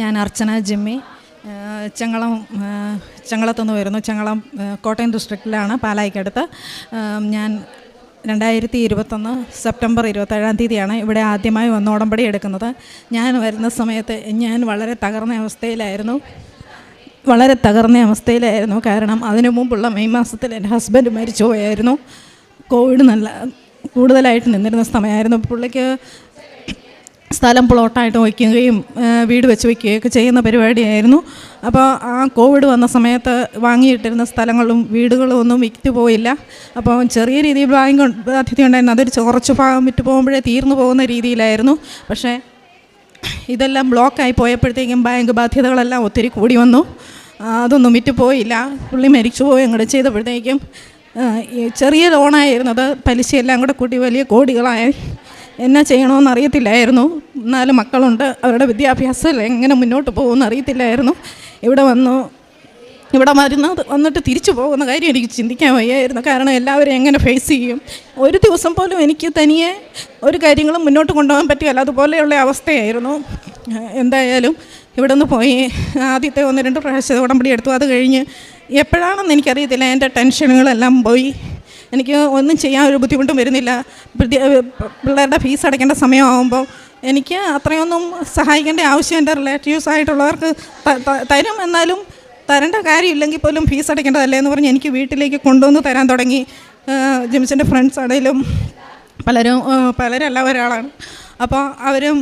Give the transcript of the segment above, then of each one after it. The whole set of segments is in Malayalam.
ഞാൻ അർച്ചന ജിമ്മി ചങ്ങളം ചെങ്ങളത്തുനിന്ന് വരുന്നു. ചെങ്ങളം കോട്ടയം ഡിസ്ട്രിക്റ്റിലാണ് പാലായിക്കടുത്ത്. ഞാൻ രണ്ടായിരത്തി ഇരുപത്തൊന്ന് സെപ്റ്റംബർ ഇരുപത്തേഴാം തീയതിയാണ് ഇവിടെ ആദ്യമായി വന്ന് ഉടമ്പടി എടുക്കുന്നത്. ഞാൻ വരുന്ന സമയത്ത് ഞാൻ വളരെ തകർന്ന അവസ്ഥയിലായിരുന്നു. വളരെ തകർന്ന അവസ്ഥയിലായിരുന്നു. കാരണം അതിനു മുമ്പുള്ള മെയ് മാസത്തിൽ എന്റെ ഹസ്ബൻഡ് മരിച്ചു പോയായിരുന്നു കോവിഡ് നല്ല കൂടുതലായിട്ട് നിന്നിരുന്ന സമയമായിരുന്നു. പുള്ളിക്ക് സ്ഥലം പ്ലോട്ടായിട്ട് വയ്ക്കുകയും വീട് വെച്ച് വയ്ക്കുകയൊക്കെ ചെയ്യുന്ന പരിപാടിയായിരുന്നു. അപ്പോൾ ആ കോവിഡ് വന്ന സമയത്ത് വാങ്ങിയിട്ടിരുന്ന സ്ഥലങ്ങളും വീടുകളും ഒന്നും വിറ്റ് പോയില്ല. അപ്പോൾ ചെറിയ രീതിയിൽ ബാങ്ക് ബാധ്യത ഉണ്ടായിരുന്നു. അതൊരു കുറച്ച് ഭാഗം വിറ്റ് പോകുമ്പോഴേ തീർന്നു പോകുന്ന രീതിയിലായിരുന്നു. പക്ഷേ ഇതെല്ലാം ബ്ലോക്കായി പോയപ്പോഴത്തേക്കും ബാങ്ക് ബാധ്യതകളെല്ലാം ഒത്തിരി കൂടി വന്നു. അതൊന്നും വിറ്റ് പോയില്ല. പുള്ളി മരിച്ചു പോയി അങ്ങോട്ട് ചെയ്തപ്പോഴത്തേക്കും ചെറിയ ലോണായിരുന്നു ലോണായിരുന്നത് പലിശയെല്ലാം കൂടെ കൂട്ടി വലിയ കോടികളായി. എന്നാ ചെയ്യണമെന്ന് അറിയത്തില്ലായിരുന്നു. നാല് മക്കളുണ്ട്. അവരുടെ വിദ്യാഭ്യാസം എങ്ങനെ മുന്നോട്ട് പോകുമെന്ന് അറിയത്തില്ലായിരുന്നു. ഇവിടെ വന്നു. ഇവിടെ വരുന്നത് വന്നിട്ട് തിരിച്ചു പോകുന്ന കാര്യം എനിക്ക് ചിന്തിക്കാൻ വയ്യായിരുന്നു. കാരണം എല്ലാവരും എങ്ങനെ ഫേസ് ചെയ്യും. ഒരു ദിവസം പോലും എനിക്ക് തനിയെ ഒരു കാര്യങ്ങളും മുന്നോട്ട് കൊണ്ടുപോകാൻ പറ്റിയല്ല അതുപോലെയുള്ള അവസ്ഥയായിരുന്നു. എന്തായാലും ഇവിടെ നിന്ന് പോയി ആദ്യത്തെ ഒന്ന് രണ്ട് പ്രാവശ്യം ഉടമ്പടി എടുത്തു. അത് കഴിഞ്ഞ് എപ്പോഴാണെന്ന് എനിക്കറിയത്തില്ല. എന്റെ ടെൻഷനുകളെല്ലാം പോയി. എനിക്ക് ഒന്നും ചെയ്യാൻ ഒരു ബുദ്ധിമുട്ടും വരുന്നില്ല. പിള്ളേരുടെ ഫീസ് അടയ്ക്കേണ്ട സമയമാകുമ്പോൾ എനിക്ക് അത്രയൊന്നും സഹായിക്കേണ്ട ആവശ്യം എന്റെ റിലേറ്റീവ്സ് ആയിട്ടുള്ളവർക്ക് തരും. എന്നാലും തരേണ്ട കാര്യമില്ലെങ്കിൽ പോലും ഫീസ് അടയ്ക്കേണ്ടതല്ലേ എന്ന് പറഞ്ഞ് എനിക്ക് വീട്ടിലേക്ക് കൊണ്ടുവന്ന് തരാൻ തുടങ്ങി. ജിംസിന്റെ ഫ്രണ്ട്സ് ആണെങ്കിലും പലരും പലരല്ല ഒരാളാണ്. അപ്പോൾ അവരും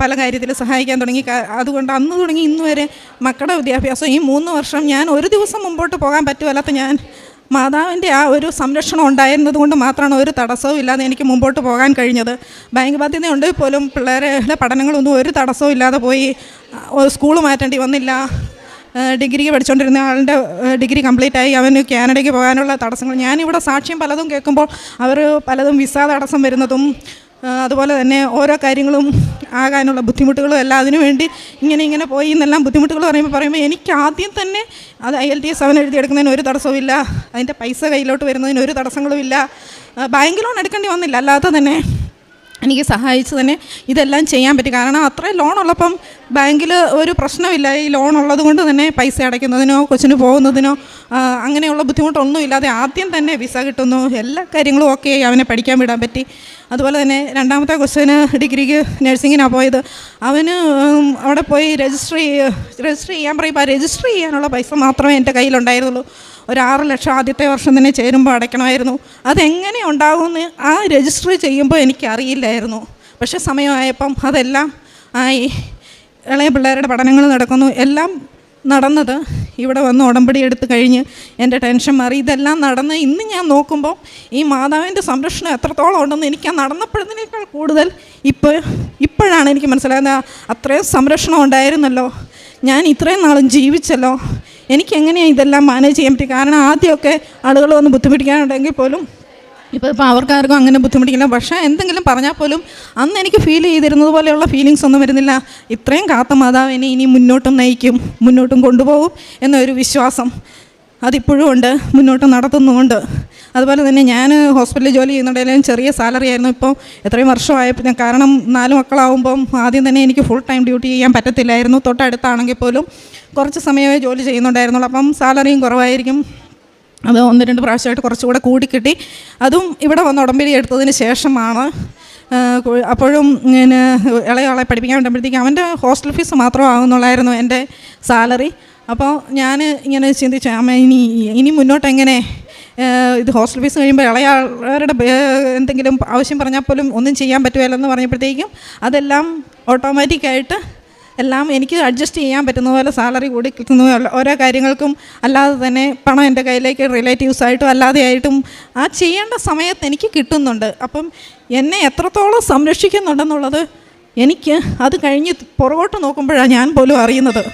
പല കാര്യത്തിൽ സഹായിക്കാൻ തുടങ്ങി. അതുകൊണ്ട് അന്ന് തുടങ്ങി ഇന്ന് വരെ മക്കളുടെ വിദ്യാഭ്യാസം. ഈ മൂന്ന് വർഷം ഞാൻ ഒരു ദിവസം മുമ്പോട്ട് പോകാൻ പറ്റുമല്ലാത്ത ഞാൻ മാതാവിന്റെ ആ ഒരു സംരക്ഷണം ഉണ്ടായിരുന്നത് കൊണ്ട് മാത്രമാണ് ഒരു തടസ്സവും ഇല്ലാതെ എനിക്ക് മുമ്പോട്ട് പോകാൻ കഴിഞ്ഞത്. ബാങ്ക് ബാധ്യതയുണ്ട് പോലും. പിള്ളേരുടെ പഠനങ്ങളൊന്നും ഒരു തടസ്സവും ഇല്ലാതെ പോയി. സ്കൂൾ മാറ്റേണ്ടി വന്നില്ല. ഡിഗ്രിക്ക് ഡിഗ്രി പഠിച്ചുകൊണ്ടിരുന്ന ആളുടെ ഡിഗ്രി കംപ്ലീറ്റ് ആയി അവന് കാനഡയ്ക്ക് പോകാനുള്ള തടസ്സങ്ങൾ. ഞാനിവിടെ സാക്ഷ്യം പലതും കേൾക്കുമ്പോൾ അവർ പലതും വിസ തടസ്സം വരുന്നതും അതുപോലെ തന്നെ ഓരോ കാര്യങ്ങളും ആകാനുള്ള ബുദ്ധിമുട്ടുകളും എല്ലാം അതിനു വേണ്ടി ഇങ്ങനെ ഇങ്ങനെ പോയി എന്നെല്ലാം ബുദ്ധിമുട്ടുകൾ പറയുമ്പോൾ പറയുമ്പോൾ എനിക്ക് ആദ്യം തന്നെ അത് ഐ എൽ ടി എസ് അവൻ എഴുതിയെടുക്കുന്നതിന് ഒരു തടസ്സവുമില്ല. അതിന്റെ പൈസ കയ്യിലോട്ട് വരുന്നതിന് ഒരു തടസ്സങ്ങളുമില്ല. ബാങ്ക് ലോൺ എടുക്കേണ്ടി വന്നില്ല. അല്ലാതെ തന്നെ എനിക്ക് സഹായിച്ച് തന്നെ ഇതെല്ലാം ചെയ്യാൻ പറ്റി. കാരണം അത്രയും ലോൺ ഉള്ളപ്പം ബാങ്കിൽ ഒരു പ്രശ്നമില്ല. ഈ ലോൺ ഉള്ളത് കൊണ്ട് തന്നെ പൈസ അടയ്ക്കുന്നതിനോ കൊച്ചിന് പോകുന്നതിനോ അങ്ങനെയുള്ള ബുദ്ധിമുട്ടൊന്നുമില്ലാതെ ആദ്യം തന്നെ വിസ കിട്ടുന്നു. എല്ലാ കാര്യങ്ങളും ഓക്കെ ആയി അവനെ പഠിക്കാൻ വിടാൻ പറ്റി. അതുപോലെ തന്നെ രണ്ടാമത്തെ കൊച്ചിന് ഡിഗ്രിക്ക് നഴ്സിങ്ങിനാണ് പോയത്. അവന് അവിടെ പോയി രജിസ്റ്റർ രജിസ്റ്റർ ചെയ്യാൻ പറയുമ്പോൾ ആ രജിസ്റ്റർ ചെയ്യാനുള്ള പൈസ മാത്രമേ എന്റെ കയ്യിലുണ്ടായിരുന്നുള്ളൂ. ഒരു ആറ് ലക്ഷം ആദ്യത്തെ വർഷം തന്നെ ചേരുമ്പോൾ അടയ്ക്കണമായിരുന്നു. അതെങ്ങനെ ഉണ്ടാകുമെന്ന് ആ രജിസ്റ്റർ ചെയ്യുമ്പോൾ എനിക്കറിയില്ലായിരുന്നു. പക്ഷേ സമയമായപ്പം അതെല്ലാം ആയി. ഇളയ പിള്ളേരുടെ പഠനങ്ങൾ നടക്കുന്നു. എല്ലാം നടന്നത് ഇവിടെ വന്ന് ഉടമ്പടി എടുത്ത് കഴിഞ്ഞ് എന്റെ ടെൻഷൻ മാറി. ഇതെല്ലാം നടന്ന് ഇന്ന് ഞാൻ നോക്കുമ്പോൾ ഈ മാതാവിന്റെ സംരക്ഷണം എത്രത്തോളം ഉണ്ടെന്ന് എനിക്ക് ആ നടന്നപ്പോഴതിനേക്കാൾ കൂടുതൽ ഇപ്പോൾ ഇപ്പോഴാണ് എനിക്ക് മനസ്സിലായത്. അത്രയും സംരക്ഷണം ഉണ്ടായിരുന്നല്ലോ. ഞാൻ ഇത്രയും നാളും ജീവിച്ചല്ലോ. എനിക്ക് എങ്ങനെയാണ് ഇതെല്ലാം മാനേജ് ചെയ്യാൻ പറ്റും കാരണം ആദ്യമൊക്കെ ആളുകൾ വന്ന് ബുദ്ധിമുട്ടിക്കാനുണ്ടെങ്കിൽ പോലും ഇപ്പോൾ ഇപ്പോൾ അവർക്കാർക്കും അങ്ങനെ ബുദ്ധിമുട്ടിക്കില്ല. പക്ഷേ എന്തെങ്കിലും പറഞ്ഞാൽ പോലും അന്ന് എനിക്ക് ഫീൽ ചെയ്തിരുന്നത് പോലെയുള്ള ഫീലിങ്സ് ഒന്നും വരുന്നില്ല. ഇത്രയും കാത്ത മാതാവിനെ ഇനി മുന്നോട്ടും നയിക്കും മുന്നോട്ടും കൊണ്ടുപോകും എന്നൊരു വിശ്വാസം. അതിപ്പോഴും ഉണ്ട് മുന്നോട്ട് നടത്തുന്നുമുണ്ട്. അതുപോലെ തന്നെ ഞാൻ ഹോസ്പിറ്റലിൽ ജോലി ചെയ്യുന്നുണ്ടെങ്കിലും ചെറിയ സാലറി ആയിരുന്നു ഇപ്പോൾ എത്രയും ഞാൻ കാരണം നാല് മക്കളാവുമ്പം ആദ്യം തന്നെ എനിക്ക് ഫുൾ ടൈം ഡ്യൂട്ടി ചെയ്യാൻ പറ്റത്തില്ലായിരുന്നു. തൊട്ടടുത്താണെങ്കിൽ പോലും കുറച്ച് സമയമേ ജോലി ചെയ്യുന്നുണ്ടായിരുന്നുള്ളൂ. അപ്പം സാലറിയും കുറവായിരിക്കും. അത് ഒന്ന് രണ്ട് പ്രാവശ്യമായിട്ട് കുറച്ചുകൂടെ കൂടി കിട്ടി അതും ഇവിടെ വന്ന് ഉടമ്പടി എടുത്തതിന് ശേഷമാണ് അപ്പോഴും ഞാൻ ഇളയാളെ പഠിപ്പിക്കാൻ വേണ്ടപ്പോഴത്തേക്കും അവന്റെ ഹോസ്റ്റൽ ഫീസ് മാത്രമാകുന്നുള്ളായിരുന്നു എന്റെ സാലറി. അപ്പോൾ ഞാൻ ഇങ്ങനെ ചിന്തിച്ചു അമ്മ ഇനി ഇനി മുന്നോട്ട് എങ്ങനെ ഇത് ഹോസ്റ്റൽ ഫീസ് കഴിയുമ്പോൾ ഇളയാളുടെ എന്തെങ്കിലും ആവശ്യം പറഞ്ഞാൽ പോലും ഒന്നും ചെയ്യാൻ പറ്റുമല്ലെന്ന് പറഞ്ഞപ്പോഴത്തേക്കും അതെല്ലാം ഓട്ടോമാറ്റിക്കായിട്ട് എല്ലാം എനിക്ക് അഡ്ജസ്റ്റ് ചെയ്യാൻ പറ്റുന്ന പോലെ സാലറി കൂടി കിട്ടുന്ന പോലെ ഓരോ കാര്യങ്ങൾക്കും അല്ലാതെ തന്നെ പണം എന്റെ കയ്യിലേക്ക് റിലേറ്റീവ്സ് ആയിട്ടും അല്ലാതെ ആയിട്ടും ആ ചെയ്യേണ്ട സമയത്ത് എനിക്ക് കിട്ടുന്നുണ്ട്. അപ്പം എന്നെ എത്രത്തോളം സംരക്ഷിക്കുന്നുണ്ടെന്നുള്ളത് എനിക്ക് അത് കഴിഞ്ഞ് പുറകോട്ട് നോക്കുമ്പോഴാണ് ഞാൻ പോലും അറിയുന്നത്.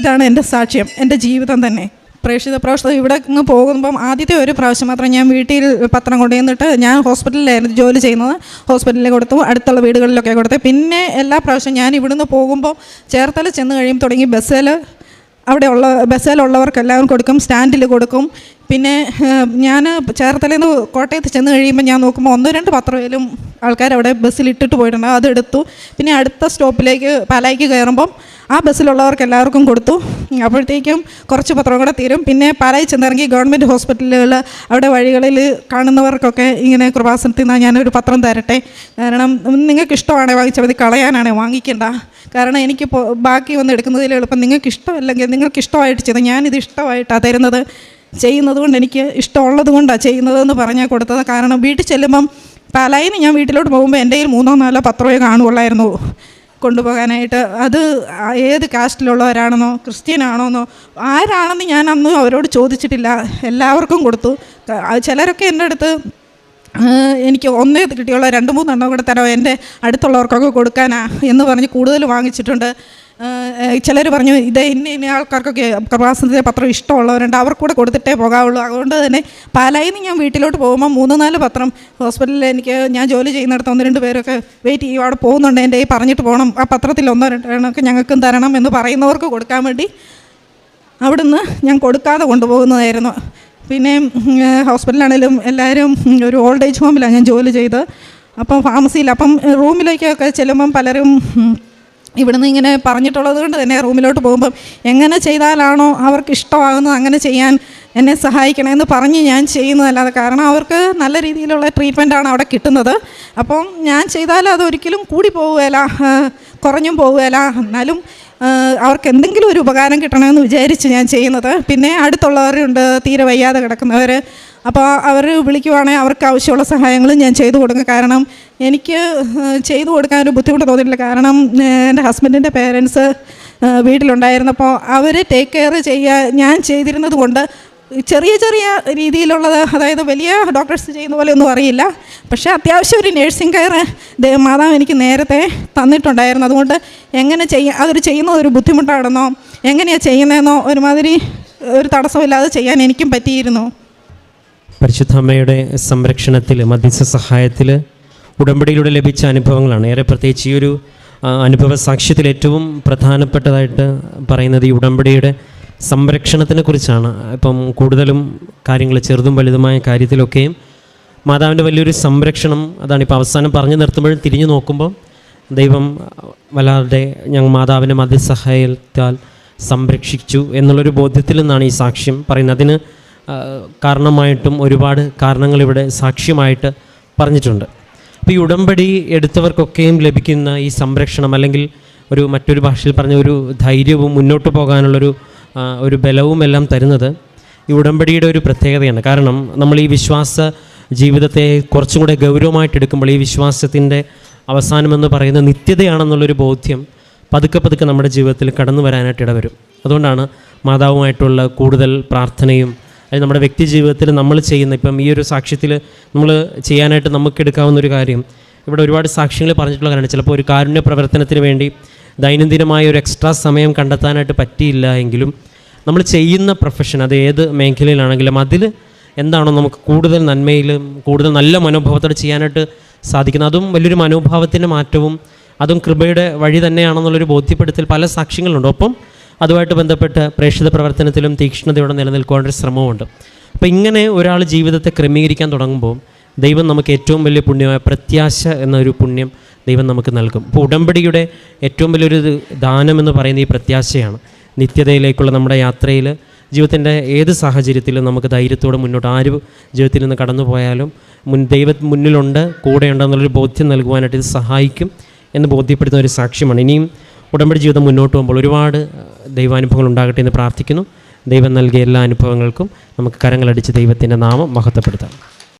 ഇതാണ് എന്റെ സാക്ഷ്യം എന്റെ ജീവിതം തന്നെ. പ്രേക്ഷിത പ്രവർത്തനം ഇവിടെ അങ്ങ് പോകുമ്പം ആദ്യത്തെ ഒരു പ്രാവശ്യം മാത്രം ഞാൻ വീട്ടിൽ പത്രം കൊണ്ടുവന്നിട്ട് ഞാൻ ഹോസ്പിറ്റലിലായിരുന്നു ജോലി ചെയ്യുന്നത്. ഹോസ്പിറ്റലിൽ കൊടുത്തു അടുത്തുള്ള വീടുകളിലൊക്കെ കൊടുത്തു. പിന്നെ എല്ലാ പ്രാവശ്യം ഞാൻ ഇവിടുന്ന് പോകുമ്പോൾ ചേർത്തല ചെന്ന് കഴിയുമ്പോൾ തുടങ്ങി ബസ്സിൽ അവിടെയുള്ള ഉള്ള ബസ്സിലുള്ളവർക്ക് എല്ലാവരും കൊടുക്കും സ്റ്റാൻഡിൽ കൊടുക്കും. പിന്നെ ഞാൻ ചേർത്തലയിൽ നിന്ന് കോട്ടയത്ത് ചെന്ന് കഴിയുമ്പോൾ ഞാൻ നോക്കുമ്പോൾ ഒന്നോ രണ്ട് പത്രമേലും ആൾക്കാർ അവിടെ ബസ്സിൽ ഇട്ടിട്ട് പോയിട്ടുണ്ട് അതെടുത്തു പിന്നെ അടുത്ത സ്റ്റോപ്പിലേക്ക് പാലായിക്ക് കയറുമ്പം ആ ബസ്സിലുള്ളവർക്ക് എല്ലാവർക്കും കൊടുത്തു. അപ്പോഴത്തേക്കും കുറച്ച് പത്രം കൂടെ തീരും. പിന്നെ പാലായി ചെന്നിറങ്ങി ഗവൺമെന്റ് ഹോസ്പിറ്റലുകൾ അവിടെ വഴികളിൽ കാണുന്നവർക്കൊക്കെ ഇങ്ങനെ കൃപാസനത്തിൽ നിന്ന് ഞാനൊരു പത്രം തരട്ടെ. കാരണം നിങ്ങൾക്ക് ഇഷ്ടമാണേ വാങ്ങിച്ചാൽ മതി കളയാനാണേ വാങ്ങിക്കേണ്ട. കാരണം എനിക്ക് ബാക്കി വന്ന് എടുക്കുന്നതിൽ എളുപ്പം. നിങ്ങൾക്ക് ഇഷ്ടമല്ലെങ്കിൽ നിങ്ങൾക്ക് ഇഷ്ടമായിട്ട് ചെയ്ത് ഞാനിത് ഇഷ്ടമായിട്ടാണ് തരുന്നത്. ചെയ്യുന്നത് കൊണ്ട് എനിക്ക് ഇഷ്ടമുള്ളത് കൊണ്ടാണ് ചെയ്യുന്നതെന്ന് പറഞ്ഞാൽ കൊടുത്തത്. കാരണം വീട്ടിൽ ചെല്ലുമ്പം പാലായിന്ന് ഞാൻ വീട്ടിലോട്ട് പോകുമ്പോൾ എന്റെ കയ്യിൽ മൂന്നോ നാലോ പത്രമേ കാണുകയുള്ളായിരുന്നു കൊണ്ടുപോകാനായിട്ട്. അത് ഏത് കാസ്റ്റിലുള്ളവരാണെന്നോ ക്രിസ്ത്യൻ ആണോന്നോ ആരാണെന്ന് ഞാൻ അന്ന് അവരോട് ചോദിച്ചിട്ടില്ല. എല്ലാവർക്കും കൊടുത്തു. ചിലരൊക്കെ എന്റെ അടുത്ത് എനിക്ക് ഒന്നേ കിട്ടിയുള്ള രണ്ട് മൂന്നെണ്ണം കൂടെ തരാം എന്റെ അടുത്തുള്ളവർക്കൊക്കെ കൊടുക്കാനാ എന്ന് പറഞ്ഞ് കൂടുതൽ വാങ്ങിച്ചിട്ടുണ്ട്. ചിലർ പറഞ്ഞു ഇത് ഇന്ന ഇന്ന ആൾക്കാർക്കൊക്കെ പ്രവാസത്തിന്റെ പത്രം ഇഷ്ടമുള്ളവരുണ്ട്. അവർക്കൂടെ കൊടുത്തിട്ടേ പോകാവുള്ളൂ. അതുകൊണ്ട് തന്നെ പാലായിൽ നിന്ന് ഞാൻ വീട്ടിലോട്ട് പോകുമ്പോൾ മൂന്ന് നാല് പത്രം ഹോസ്പിറ്റലിൽ എനിക്ക് ഞാൻ ജോലി ചെയ്യുന്നിടത്ത് ഒന്ന് രണ്ട് പേരൊക്കെ വെയിറ്റ് ചെയ്യും അവിടെ പോകുന്നുണ്ട് എന്റെ ഈ പറഞ്ഞിട്ട് പോകണം. ആ പത്രത്തിൽ ഒന്നോ രണ്ടെണ്ണമൊക്കെ ഞങ്ങൾക്കും തരണം എന്ന് പറയുന്നവർക്ക് കൊടുക്കാൻ വേണ്ടി അവിടുന്ന് ഞാൻ കൊടുക്കാതെ കൊണ്ടുപോകുന്നതായിരുന്നു. പിന്നെ ഹോസ്പിറ്റലാണെങ്കിലും എല്ലാവരും ഒരു ഓൾഡ് ഏജ് ഹോമിലാണ് ഞാൻ ജോലി ചെയ്ത് അപ്പം ഫാർമസിയിൽ അപ്പം റൂമിലേക്കൊക്കെ ചെല്ലുമ്പം പലരും ഇവിടുന്ന് ഇങ്ങനെ പറഞ്ഞിട്ടുള്ളത് കൊണ്ട് തന്നെ റൂമിലോട്ട് പോകുമ്പം എങ്ങനെ ചെയ്താലാണോ അവർക്ക് ഇഷ്ടമാകുന്നത് അങ്ങനെ ചെയ്യാൻ എന്നെ സഹായിക്കണമെന്ന് പറഞ്ഞ് ഞാൻ ചെയ്യുന്നതല്ലാതെ കാരണം അവർക്ക് നല്ല രീതിയിലുള്ള ട്രീറ്റ്മെന്റാണ് അവിടെ കിട്ടുന്നത്. അപ്പം ഞാൻ ചെയ്താൽ അതൊരിക്കലും കൂടി പോവുകയില്ല കുറഞ്ഞും പോവുകയില്ല. എന്നാലും അവർക്ക് എന്തെങ്കിലും ഒരു ഉപകാരം കിട്ടണമെന്ന് വിചാരിച്ച് ഞാൻ ചെയ്യുന്നത്. പിന്നെ അടുത്തുള്ളവരുണ്ട് തീരെ വയ്യാതെ കിടക്കുന്നവർ അപ്പോൾ അവർ വിളിക്കുവാണെങ്കിൽ അവർക്ക് ആവശ്യമുള്ള സഹായങ്ങളും ഞാൻ ചെയ്തു കൊടുക്കും. കാരണം എനിക്ക് ചെയ്തു കൊടുക്കാൻ ഒരു ബുദ്ധിമുട്ട് തോന്നിയിട്ടില്ല. കാരണം എന്റെ ഹസ്ബൻഡിന്റെ പേരൻസ് വീട്ടിലുണ്ടായിരുന്നപ്പോൾ അവർ ടേക്ക് കെയർ ചെയ്യുക ഞാൻ ചെയ്തിരുന്നത് കൊണ്ട് ചെറിയ ചെറിയ രീതിയിലുള്ളത് അതായത് വലിയ ഡോക്ടേഴ്സ് ചെയ്യുന്ന പോലെ ഒന്നും അറിയില്ല. പക്ഷേ അത്യാവശ്യം ഒരു നേഴ്സിംഗ് കെയർ മാതാവ് എനിക്ക് നേരത്തെ തന്നിട്ടുണ്ടായിരുന്നു. അതുകൊണ്ട് എങ്ങനെ ചെയ്യ അതൊരു ചെയ്യുന്നത് ഒരു ബുദ്ധിമുട്ടാണെന്നോ എങ്ങനെയാണ് ചെയ്യുന്നതെന്നോ ഒരുമാതിരി ഒരു തടസ്സമില്ലാതെ ചെയ്യാൻ എനിക്കും പറ്റിയിരുന്നു. പരിശുദ്ധ അമ്മയുടെ സംരക്ഷണത്തിൽ മധ്യസ്ഥ സഹായത്തിൽ ഉടമ്പടിയിലൂടെ ലഭിച്ച അനുഭവങ്ങളാണ്. ഏറെ പ്രത്യേകിച്ച് ഈ ഒരു അനുഭവ സാക്ഷ്യത്തിൽ ഏറ്റവും പ്രധാനപ്പെട്ടതായിട്ട് പറയുന്നത് ഈ ഉടമ്പടിയുടെ സംരക്ഷണത്തിനെ കുറിച്ചാണ്. ഇപ്പം കൂടുതലും കാര്യങ്ങൾ ചെറുതും വലുതുമായ കാര്യത്തിലൊക്കെയും മാതാവിന്റെ വലിയൊരു സംരക്ഷണം അതാണ് ഇപ്പോൾ അവസാനം പറഞ്ഞു നിർത്തുമ്പോഴും തിരിഞ്ഞു നോക്കുമ്പോൾ ദൈവം വല്ലാതെ ഞങ്ങൾ മാതാവിന്റെ മധ്യസഹായത്താൽ സംരക്ഷിച്ചു എന്നുള്ളൊരു ബോധ്യത്തിൽ നിന്നാണ് ഈ സാക്ഷ്യം പറയുന്നത്. അതിന് കാരണമായിട്ടും ഒരുപാട് കാരണങ്ങൾ ഇവിടെ സാക്ഷ്യമായിട്ട് പറഞ്ഞിട്ടുണ്ട്. അപ്പോൾ ഈ ഉടമ്പടി എടുത്തവർക്കൊക്കെയും ലഭിക്കുന്ന ഈ സംരക്ഷണം അല്ലെങ്കിൽ ഒരു മറ്റൊരു ഭാഷയിൽ പറഞ്ഞ ഒരു ധൈര്യവും മുന്നോട്ട് പോകാനുള്ളൊരു ഒരു ബലവും എല്ലാം തരുന്നത് ഈ ഉടമ്പടിയുടെ ഒരു പ്രത്യേകതയാണ്. കാരണം നമ്മൾ ഈ വിശ്വാസ ജീവിതത്തെ കുറച്ചും കൂടെ ഗൗരവമായിട്ട് എടുക്കുമ്പോൾ ഈ വിശ്വാസത്തിന്റെ അവസാനമെന്ന് പറയുന്നത് നിത്യതയാണെന്നുള്ളൊരു ബോധ്യം പതുക്കെ പതുക്കെ നമ്മുടെ ജീവിതത്തിൽ കടന്നു വരാനായിട്ട് ഇടവരും. അതുകൊണ്ടാണ് മാതാവുമായിട്ടുള്ള കൂടുതൽ പ്രാർത്ഥനയും അല്ലെങ്കിൽ നമ്മുടെ വ്യക്തി ജീവിതത്തിൽ നമ്മൾ ചെയ്യുന്ന ഇപ്പം ഈ ഒരു സാക്ഷ്യത്തിൽ നമ്മൾ ചെയ്യാനായിട്ട് നമുക്ക് എടുക്കാവുന്ന ഒരു കാര്യം. ഇവിടെ ഒരുപാട് സാക്ഷ്യങ്ങൾ പറഞ്ഞിട്ടുള്ള കാര്യമാണ്. ചിലപ്പോൾ ഒരു കാരുണ്യ പ്രവർത്തനത്തിന് വേണ്ടി ദൈനംദിനമായ ഒരു എക്സ്ട്രാ സമയം കണ്ടെത്താനായിട്ട് പറ്റിയില്ല എങ്കിലും നമ്മൾ ചെയ്യുന്ന പ്രൊഫഷൻ അത് ഏത് മേഖലയിലാണെങ്കിലും അതിൽ എന്താണോ നമുക്ക് കൂടുതൽ നന്മയിലും കൂടുതൽ നല്ല മനോഭാവത്തോടെ ചെയ്യാനായിട്ട് സാധിക്കുന്നത്. അതും വലിയൊരു മനോഭാവത്തിന്റെ മാറ്റവും അതും കൃപയുടെ വഴി തന്നെയാണെന്നുള്ളൊരു ബോധ്യപ്പെടുത്തൽ പല സാക്ഷ്യങ്ങളുണ്ട്. ഒപ്പം അതുമായിട്ട് ബന്ധപ്പെട്ട് പ്രേക്ഷിത പ്രവർത്തനത്തിലും തീക്ഷ്ണതയോടെ നിലനിൽക്കുവാനൊരു ശ്രമമുണ്ട് അപ്പോൾ ഇങ്ങനെ ഒരാൾ ജീവിതത്തെ ക്രമീകരിക്കാൻ തുടങ്ങുമ്പോൾ ദൈവം നമുക്ക് ഏറ്റവും വലിയ പുണ്യമായ പ്രത്യാശ എന്നൊരു പുണ്യം ദൈവം നമുക്ക് നൽകും. അപ്പോൾ ഉടമ്പടിയുടെ ഏറ്റവും വലിയൊരു ദാനം എന്ന് പറയുന്ന ഈ പ്രത്യാശയാണ്. നിത്യതയിലേക്കുള്ള നമ്മുടെ യാത്രയിൽ ജീവിതത്തിന്റെ ഏത് സാഹചര്യത്തിലും നമുക്ക് ധൈര്യത്തോടെ മുന്നോട്ട് ആര് ജീവിതത്തിൽ നിന്ന് കടന്നു പോയാലും മുൻ ദൈവ മുന്നിലുണ്ട് കൂടെയുണ്ടെന്നുള്ളൊരു ബോധ്യം നൽകുവാനായിട്ട് ഇത് സഹായിക്കും എന്ന് ബോധ്യപ്പെടുത്തുന്ന ഒരു സാക്ഷ്യമാണ്. ഇനിയും ഉടമ്പടി ജീവിതം മുന്നോട്ട് പോകുമ്പോൾ ഒരുപാട് ദൈവാനുഭവങ്ങൾ ഉണ്ടാകട്ടെ എന്ന് പ്രാർത്ഥിക്കുന്നു. ദൈവം നൽകിയ എല്ലാ അനുഭവങ്ങൾക്കും നമുക്ക് കരങ്ങളടിച്ച് ദൈവത്തിന്റെ നാമം മഹത്വപ്പെടുത്താം.